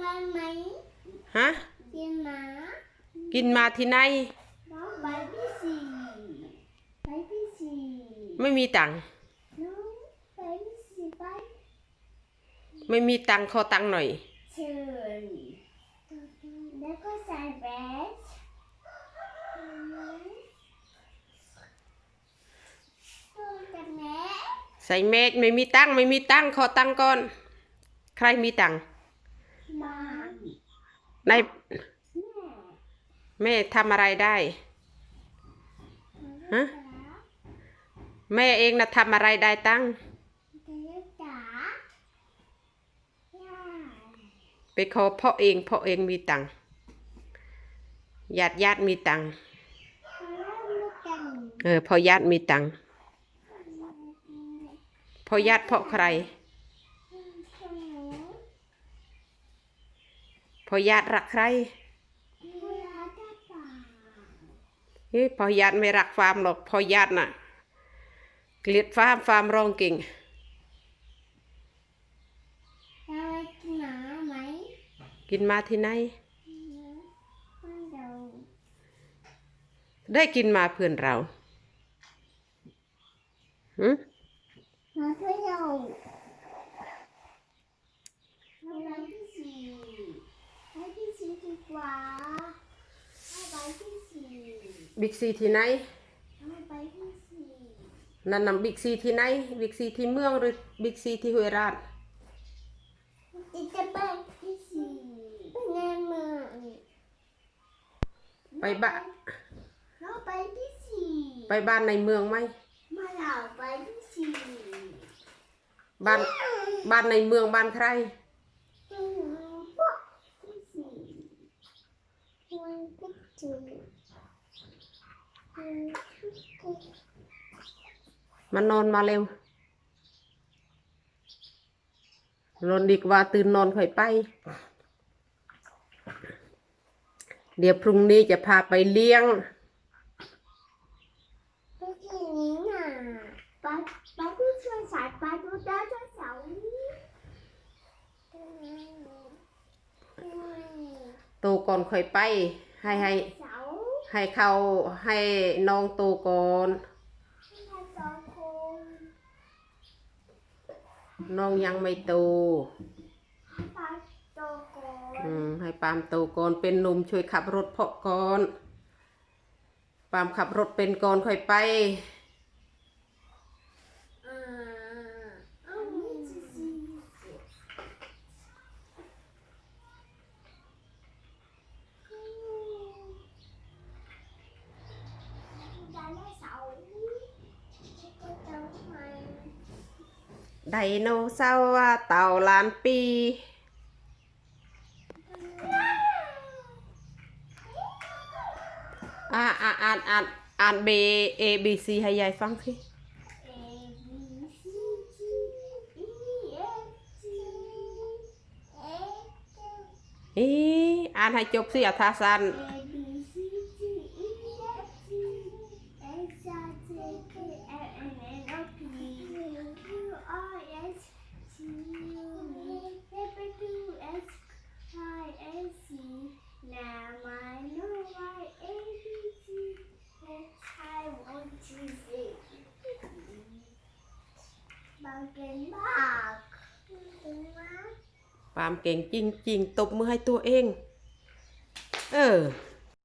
มาไหมฮะกินหมากินมาที่ไหนน้องไปพี่สี่ไปพี่สี่ไม่มีตังค์น้องไปพี่สี่ไปไม่มีตังค์ขอตังค์หน่อยเชิญแล้วก็ใส่แบสตัวจะแม่ใส่เมกไม่มีตังค์ไม่มีตังค์ขอตังค์ก่อน ใครมีตังค์มา ในแม่ทำอะไรได้ฮะแม่เองนะทำอะไรได้ตังไปขอพ่อเองพ่อเองมีตังญาติญาติมีตังเออพ่อญาติมีตังพ่อญาติพ่อใคร คนหนู พ่อญาติรักใครเวลาจะป่าเฮ้ยพ่อญาติไม่รักฟาร์มหรอกพ่อญาติน่ะ เกลียดฟาร์มฟาร์มร้องเก่งเราไปกินหมาไหมกินมาที่ไหนมันเดี๋ยวได้กินมาเพื่อนเราหืมมาเที่ยวไปที่สี่ไปที่สี่ดีกว่าไปที่สี่ บิ๊กซีที่ไหนไปที่สี่นั่นนำบิ๊กซีที่ไหน บิ๊กซีที่เมืองหรือบิ๊กซีที่ห้วยราชอีกจะไปที่สี่ไปในเมืองไปบ้านเราไปที่สี่ไปบ้านในเมืองไหมมาเราไปที่สี่บ้านบ้านในเมืองบ้านใครอืมพวกที่สี่วันที่สี่ มมานอนมาเร็ว นอนดีกว่าตื่นนอนค่อยไป เดี๋ยวพรุ่งนี้จะพาไปเลี้ยงไปที่นี้น่ะไปไปที่ช่วยสายไปดูได้ช่วยเสาโตก่อนค่อยไป ให้ให้เสา ให้เขาให้น้องโตก่อนให้สองคนน้องยังไม่โตไปโตก่อนอืมให้ปามโตก่อนเป็นหนุ่มช่วยขับรถเพาะก่อนปามขับรถเป็นก่อนค่อยไป อ่าเอานี่สิสิได้แล้วเสาจะเจ้าไหม ไดโนเสาร์ว่าเต่าล้านปี อ่าอ่าอ่านอ่านอ่านเบ A B C ให้ยายฟังสิ A B C D E F G H อีอ่านให้จบสิอัธาสัน A ปามเก่งจริงๆ ตบมือให้ตัวเอง เออ